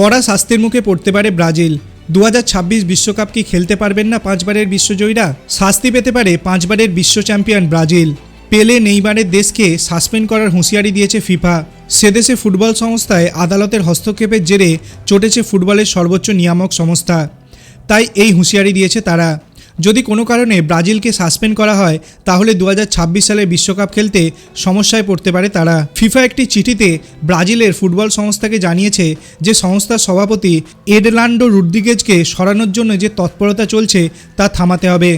কড়া শাস্তির মুখে পড়তে পারে ব্রাজিল। দু বিশ্বকাপ কি খেলতে পারবেন না পাঁচবারের বিশ্বজয়ীরা? শাস্তি পেতে পারে পাঁচবারের বিশ্ব চ্যাম্পিয়ন ব্রাজিল। পেলে নেইবারের দেশকে সাসপেন্ড করার হুঁশিয়ারি দিয়েছে ফিফা। সেদেশে ফুটবল সংস্থায় আদালতের হস্তক্ষেপের জেরে চটেছে ফুটবলের সর্বোচ্চ নিয়ামক সংস্থা। তাই এই হুঁশিয়ারি দিয়েছে তারা। যদি কোনো কারণে ব্রাজিলকে সাসপেন্ড করা হয়, তাহলে দু হাজার ছাব্বিশ সালে বিশ্বকাপ খেলতে সমস্যায় পড়তে পারে তারা। ফিফা একটি চিঠিতে ব্রাজিলের ফুটবল সংস্থাকে জানিয়েছে যে সংস্থার সভাপতি এডলান্ডো রুদ্রিগেজকে সরানোর জন্য যে তৎপরতা চলছে, তা থামাতে হবে।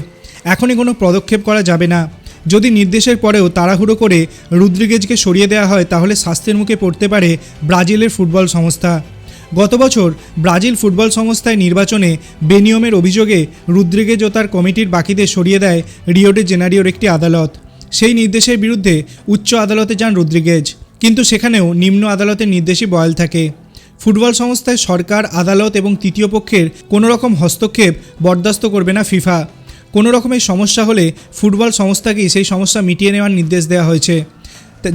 এখনই কোনো পদক্ষেপ করা যাবে না। যদি নির্দেশের পরেও তাড়াহুড়ো করে রুদ্রিগেজকে সরিয়ে দেওয়া হয়, তাহলে স্বাস্থ্যের মুখে পড়তে পারে ব্রাজিলের ফুটবল সংস্থা। গত বছর ব্রাজিল ফুটবল সংস্থায় নির্বাচনে বেনিয়মের অভিযোগে রুদ্রিগেজ ও তার কমিটির বাকিদের সরিয়ে দেয় রিওডে জেনারিওর একটি আদালত। সেই নির্দেশের বিরুদ্ধে উচ্চ আদালতে যান রুদ্রিগেজ, কিন্তু সেখানেও নিম্ন আদালতের নির্দেশই বয়াল থাকে। ফুটবল সংস্থায় সরকার, আদালত এবং তৃতীয় পক্ষের কোনো রকম হস্তক্ষেপ বরদাস্ত করবে না ফিফা। কোনো রকমের সমস্যা হলে ফুটবল সংস্থাকেই সেই সমস্যা মিটিয়ে নেওয়ার নির্দেশ দেওয়া হয়েছে।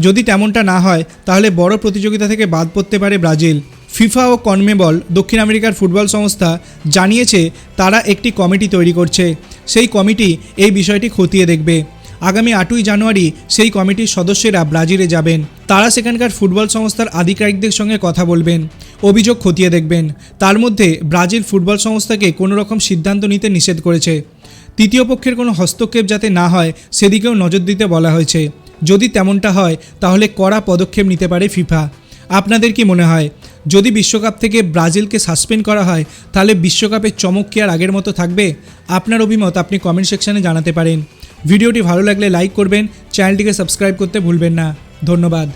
যদি তেমনটা না হয়, তাহলে বড় প্রতিযোগিতা থেকে বাদ পড়তে পারে ব্রাজিল। ফিফা ও কনমেবল দক্ষিণ আমেরিকার ফুটবল সংস্থা জানিয়েছে তারা একটি কমিটি তৈরি করছে। সেই কমিটি এই বিষয়টি খতিয়ে দেখবে। আগামী আটই জানুয়ারি সেই কমিটির সদস্যরা ব্রাজিলে যাবেন। তারা সেখানকার ফুটবল সংস্থার আধিকারিকদের সঙ্গে কথা বলবেন, অভিযোগ খতিয়ে দেখবেন। তার মধ্যে ব্রাজিল ফুটবল সংস্থাকে কোনো রকম সিদ্ধান্ত নিতে নিষেধ করেছে। তৃতীয় পক্ষের কোনো হস্তক্ষেপ যাতে না হয়, সেদিকেও নজর দিতে বলা হয়েছে। যদি তেমনটা হয়, তাহলে কড়া পদক্ষেপ নিতে পারে ফিফা। আপনাদের কি মনে হয়? যদি বিশ্বকাপ থেকে ব্রাজিলকে সাসপেন্ড করা হয়, তাহলে বিশ্বকাপের চমক কি আর আগের মতো থাকবে? আপনার অভিমত আপনি কমেন্ট সেকশনে জানাতে পারেন। ভিডিওটি ভালো লাগলে লাইক করবেন চ্যানেলটিকে সাবস্ক্রাইব করতে ভুলবেন না। ধন্যবাদ।